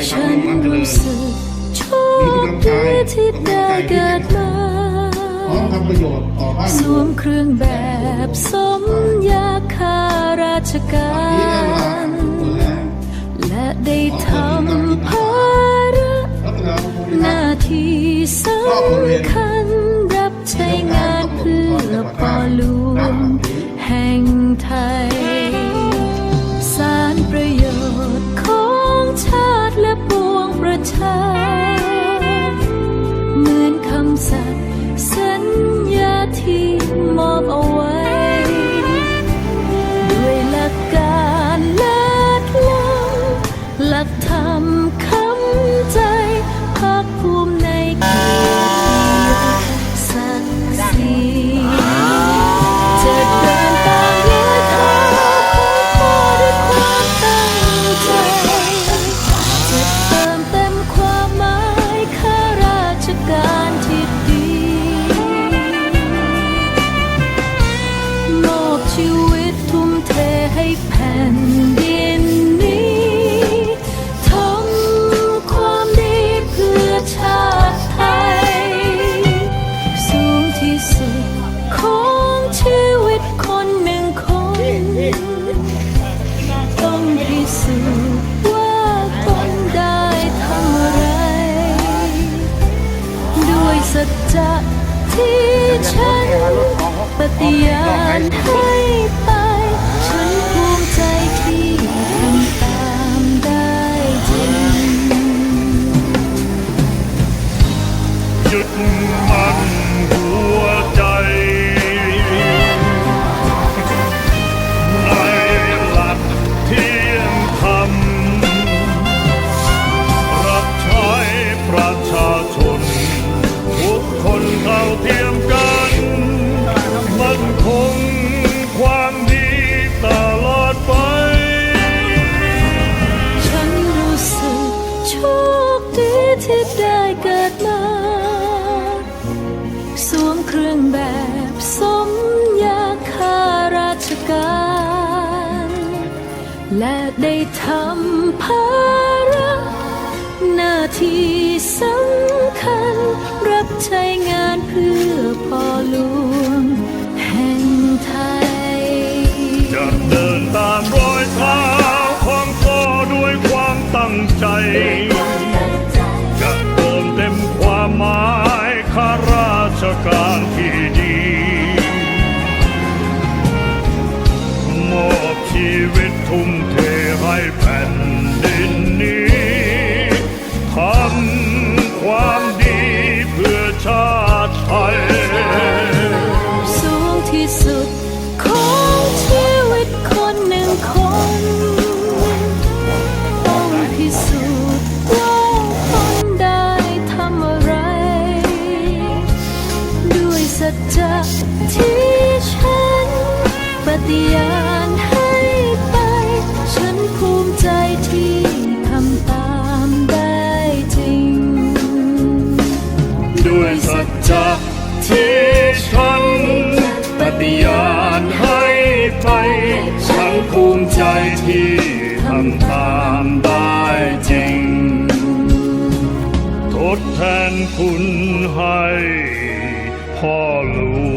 ในครั้ฉังนนี้มั่นเจริรู้สึกโชคดีที่ได้เกิดมาพร้อมทำประโยชน์ต่อบ้านสเมืวองมเครื่องแบบสมยาข้าราชการและได้ทำภาระหน้าที่สำคัญรับใช้งานเพื่อพ่อหลวงแห่งไทย ที่ฉันปฏิญาณให้ไป เครื่องแบบสมยาข้าราชการ และได้ทำภาระหน้าที่สำคัญ รับใช้งานเพื่อพ่อหลวงแห่งไทยจะเดินตามรอยเท้าของพ่อด้วยความตั้งใจจะเติมเต็มความหมายข้าร ชีวิตทุ่มเทให้แผ่นดินนี้ทำความดีเพื่อชาติไทยสูงที่สุดของชีวิตคนหนึ่งคน ต้องพิสูจน์ว่าตนได้ทำอะไร ด้วยสัจจะที่ฉันปฏิญาณ ภูมิใจที่ทำตามได้จริง ทดแทนคุณให้พ่อหลวง